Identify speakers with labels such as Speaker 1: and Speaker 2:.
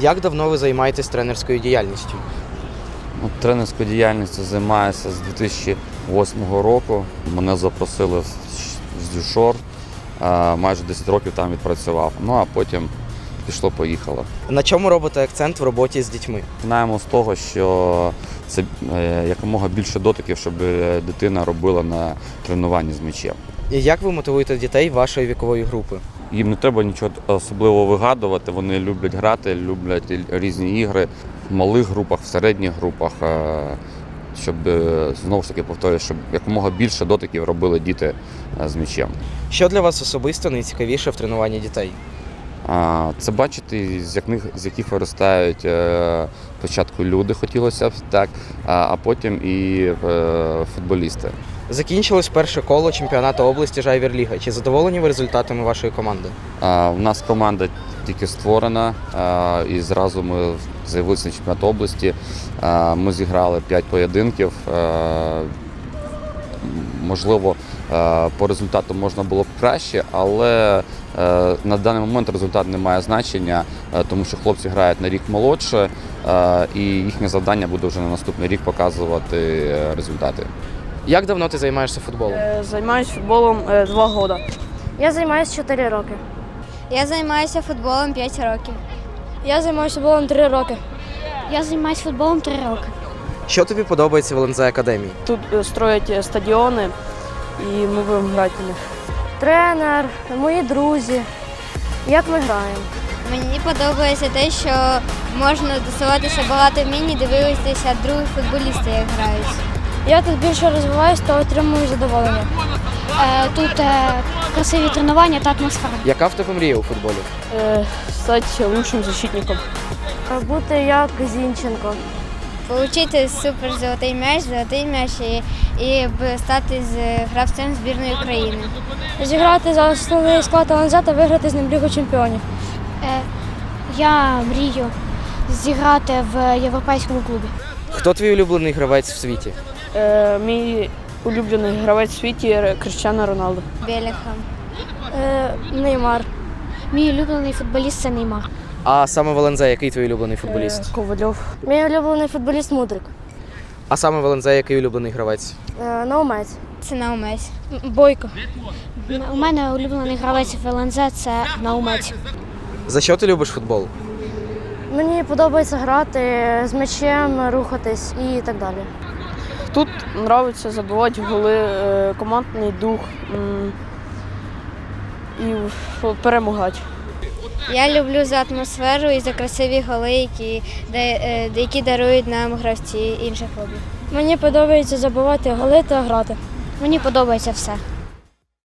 Speaker 1: Як давно ви займаєтесь тренерською діяльністю?
Speaker 2: Ну, тренерською діяльністю займаюся з 2008 року. Мене запросили з Дюшор. Е, Майже 10 років там відпрацював. Ну а потім пішло-поїхало.
Speaker 1: На чому робите акцент в роботі з дітьми?
Speaker 2: Починаємо з того, що це е, якомога більше дотиків, щоб е, дитина робила на тренуванні з м'ячем.
Speaker 1: І як ви мотивуєте дітей вашої вікової групи?
Speaker 2: Їм не треба нічого особливо вигадувати. Вони люблять грати, люблять різні ігри в малих групах, в середніх групах. Щоб е, знову ж таки повторюю, щоб якомога більше дотиків робили діти е, з м'ячем.
Speaker 1: Що для вас особисто найцікавіше в тренуванні дітей?
Speaker 2: Це бачити, з яких, з яких виростають е, спочатку люди, хотілося б так, а, потім і футболісти.
Speaker 1: Закінчилось перше коло чемпіонату області Жайвер-Ліга. Чи задоволені ви результатами вашої команди?
Speaker 2: У нас команда тільки створена, і зразу ми заявилися на чемпіонат області. Ми зіграли 5 поєдинків. Можливо, по результату можна було б краще, але на даний момент результат не має значення, тому що хлопці грають на рік молодше, і їхнє завдання буде вже на наступний рік показувати е, результати.
Speaker 1: Як давно ти займаєшся футболом?
Speaker 3: Е, Займаюсь футболом е, два роки.
Speaker 4: Я займаюся 4 роки.
Speaker 5: Я займаюся футболом 5 років.
Speaker 4: Я займаюся футболом 3 роки. Я займаюся футболом 3 роки.
Speaker 1: Що тобі подобається в ЛНЗ Академії?
Speaker 3: Тут е, строять е, стадіони, і ми будемо грати на них.
Speaker 4: Тренер, мої друзі. Як ми граємо?
Speaker 5: Мені подобається те, що можна досилатися багато вмінь і дивитися других футболістів, як грають.
Speaker 4: Я тут більше розвиваюсь, то отримую задоволення.
Speaker 6: Е, Тут е, красиві тренування та атмосфера.
Speaker 1: Яка в тебе мрія у футболі?
Speaker 3: Е, Стати лучшим защитником.
Speaker 4: Бути як Зінченко.
Speaker 5: Получити супер золотий м'яч, золотий м'яч і, і стати з гравцем збірної України.
Speaker 4: Зіграти за основний склад ЛНЗ та виграти з ним Лігу чемпіонів.
Speaker 6: Е, Я мрію зіграти в європейському клубі.
Speaker 1: Хто твій улюблений гравець в світі?
Speaker 3: Е, Мій улюблений гравець в світі е, Криштиану Роналду.
Speaker 5: Беліхам.
Speaker 4: Е, Неймар.
Speaker 6: Мій улюблений футболіст це Неймар.
Speaker 1: А саме в який твій улюблений
Speaker 3: Е,
Speaker 1: футболіст?
Speaker 3: Ковальов.
Speaker 4: Мій улюблений футболіст Мудрик.
Speaker 1: А саме в який улюблений гравець?
Speaker 4: Е, Наумець.
Speaker 5: Це Наумець.
Speaker 4: Бойко.
Speaker 6: У мене улюблений гравець в це Наумець.
Speaker 1: За що ти любиш футбол?
Speaker 4: Мені подобається грати з м'ячем, рухатись і так далі.
Speaker 3: Тут подобається забивати голи, е, командний дух і перемагати.
Speaker 5: Я люблю за атмосферу і за красиві голи, які, е, які дарують нам гравці інших клубів.
Speaker 4: Мені подобається забивати голи та грати.
Speaker 6: Мені подобається все.